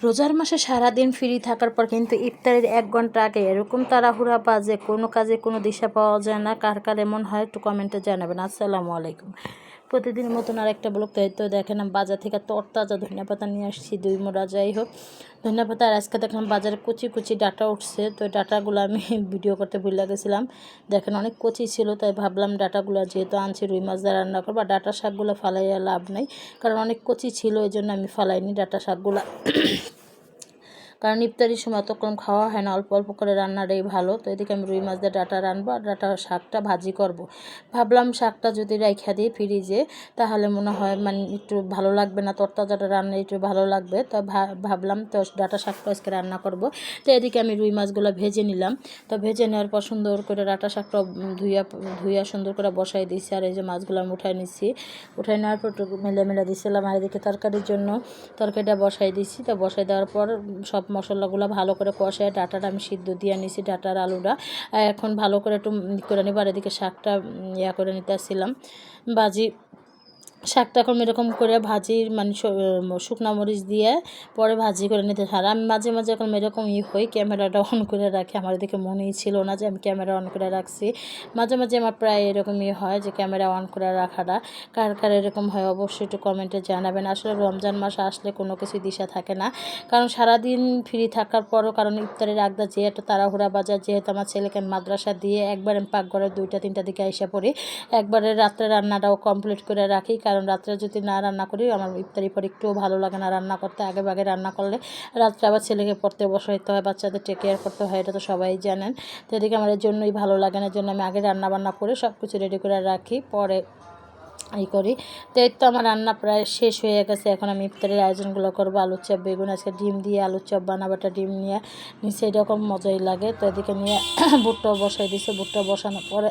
রোজার মাসে সারাদিন ফ্রি থাকার পর কিন্তু ইফতারের এক ঘণ্টা আগে এরকম তাড়াহুড়া বাজে, কোনো কাজে কোনো দিশা পাওয়া যায় না। কার কার এমন হয় একটু কমেন্টে জানাবেন। আসসালামু আলাইকুম। প্রতিদিনের মতন আরেকটা ব্লগ, তাই তো দেখেন বাজার থেকে তরতাজা ধনিয়া পাতা নিয়ে আসছি, দুই মোড়া যাই হোক। ধনিয়া পাতা আর আজকে দেখলাম বাজারে কুচি কুচি ডাটা উঠছে, তো ডাটাগুলো আমি ভিডিও করতে ভুলে গেছিলাম। দেখেন অনেক কচি ছিল, তাই ভাবলাম ডাটাগুলো যেহেতু আনছি, রুই মাছ দিয়ে রান্না করব, আর ডাটা শাকগুলো ফালাইয়া লাভ নেই, কারণ অনেক কচি ছিল এই জন্য আমি ফালাইনি ডাটা শাকগুলো। কারণ ইফতারির সময় অতক্ষণ খাওয়া হয় না, অল্প অল্প করে রান্নাটাই ভালো। তো এদিকে আমি রুই মাছ দিয়ে ডাটা রানবো আর ডাটা শাকটা ভাজি করব। ভাবলাম শাকটা যদি রাইখা দিই ফ্রিজে, তাহলে মনে হয় মানে একটু ভালো লাগবে না, তরতাজাটা রান্না একটু ভালো লাগবে। তো ভাবলাম তো ডাটা শাকটা আজকে রান্না করব। তো এদিকে আমি রুই মাছগুলো ভেজে নিলাম। তো ভেজে নেওয়ার পর সুন্দর করে ডাটা শাকটা ধুইয়া ধুইয়া সুন্দর করে বসাই দিয়েছি আর এই যে মাছগুলো আমি উঠাই নিচ্ছি। উঠাই নেওয়ার পর মেলে মেলে দিয়েছিলাম আর এদিকে তরকারির জন্য তরকারিটা বসাই দিয়েছি। তো বসাই দেওয়ার পর সব মশলাগুলো ভালো করে কষায় ডাটাটা আমি সিদ্ধ দিয়ে নিছি ডাটার আলুটা। এখন ভালো করে একটু করে নিবার এদিকে শাকটা ইয়া করে নিতে আসছিলাম। বাজি শাকটা এখন এরকম করে ভাজি মানে শুকনা মরিচ দিয়ে পরে ভাজি করে নিতে আর আমি মাঝে মাঝে এখন এরকম ই হই, ক্যামেরাটা অন করে রাখি। আমার দিকে মনেই ছিল না যে আমি ক্যামেরা অন করে রাখছি। মাঝে মাঝে আমার প্রায় এরকম এরকমই হয় যে ক্যামেরা অন করে রাখাটা। কার কার এরকম হয় অবশ্যই একটু কমেন্টে জানাবেন। আসলে রমজান মাস আসলে কোনো কিছু দিশা থাকে না। কারণ সারাদিন ফ্রি থাকার পরও, কারণ ইফতারের আগদা যেহেতু তাড়াহুড়া বাজার, যেহেতু আমার ছেলেকে মাদ্রাসা দিয়ে একবার আমি পাকঘরের দুইটা, তিনটা দিকে এসে পড়ি, একবারে রাত্রে রান্নাটাও কমপ্লিট করে রাখি। কারণ রাত্রে যদি না রান্না করি, আমার ইফতারি পর একটুও ভালো লাগে না রান্না করতে। আগে বাগে রান্না করলে রাত্রে আবার ছেলেকে পড়তে বসাইতে হয়, বাচ্চাদের টেক কেয়ার করতে হয়, এটা তো সবাই জানেন। তো এদিকে আমার এর জন্যই ভালো লাগে না জন্য আমি আগে রান্না বান্না করে সব কিছু রেডি করে রাখি, পরে এই করি। তো এই তো আমার রান্না প্রায় শেষ হয়ে গেছে, এখন আমি ইফতারের আয়োজনগুলো করব, আলুর চপ, বেগুন আজকে ডিম দিয়ে, আলুর চপ বানাবাটা ডিম নিয়ে নিচে এরকম মজাই লাগে। তো এদিকে নিয়ে ভুট্টাও বসাই দিছে ভুট্টা বসানোর পরে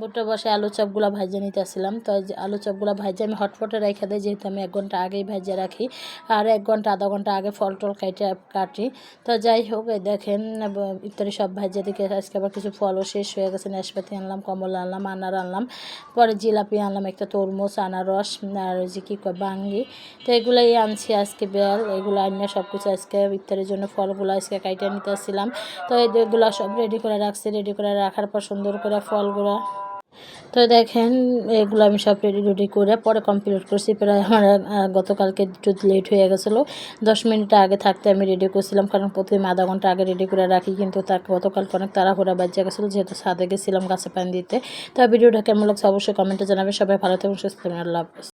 বুটটা বসে আলু চপগুলো ভাজে নিতেছিলাম তো আলু চপগুলো ভাজে আমি হটপটে রেখে দিই, যেহেতু আমি এক ঘণ্টা আগেই ভাজে রাখি। আর এক ঘণ্টা, আধা ঘণ্টা আগে ফল টল কেটে কাটি। তো যাই হোক দেখেন ইত্যাদি সব ভাজে দিকে আজকে আবার কিছু ফলও শেষ হয়ে গেছে। নাশপাতি আনলাম, কমলা আনলাম, আনার আনলাম। পরে জিলাপি আনলাম, একটা তরমুজ, আনারস, আর ওই যে কী কয়, বাঙ্গি। তো এগুলোই আনছি আজকে বেল। এগুলো আনিয়ে সব কিছু আজকে ইত্যাদির জন্য ফলগুলো আজকে কাইটে নিতে আসছিলাম। তো এগুলো সব রেডি করে রাখছি। রেডি করে রাখার পর সুন্দর করে ফলগুলো তো দেখেন, এগুলো আমি সব রেডি রেডি করে পরে কমপ্লিট করছি। প্রায় আমার গতকালকে একটু লেট হয়ে গেছিল। দশ মিনিট আগে থাকতে আমি রেডি করছিলাম, কারণ প্রতিদিন আধা ঘণ্টা আগে রেডি করে রাখি, কিন্তু তার গতকাল অনেক তাড়াহুড়া বাজে গেছিল, যেহেতু সাদে গেছিলাম গাছে পানি দিতে। তো ভিডিওটা কেমন লাগছে অবশ্যই কমেন্টে জানাবে সবাই ভালো থাকুন সুস্থ আল্লাহ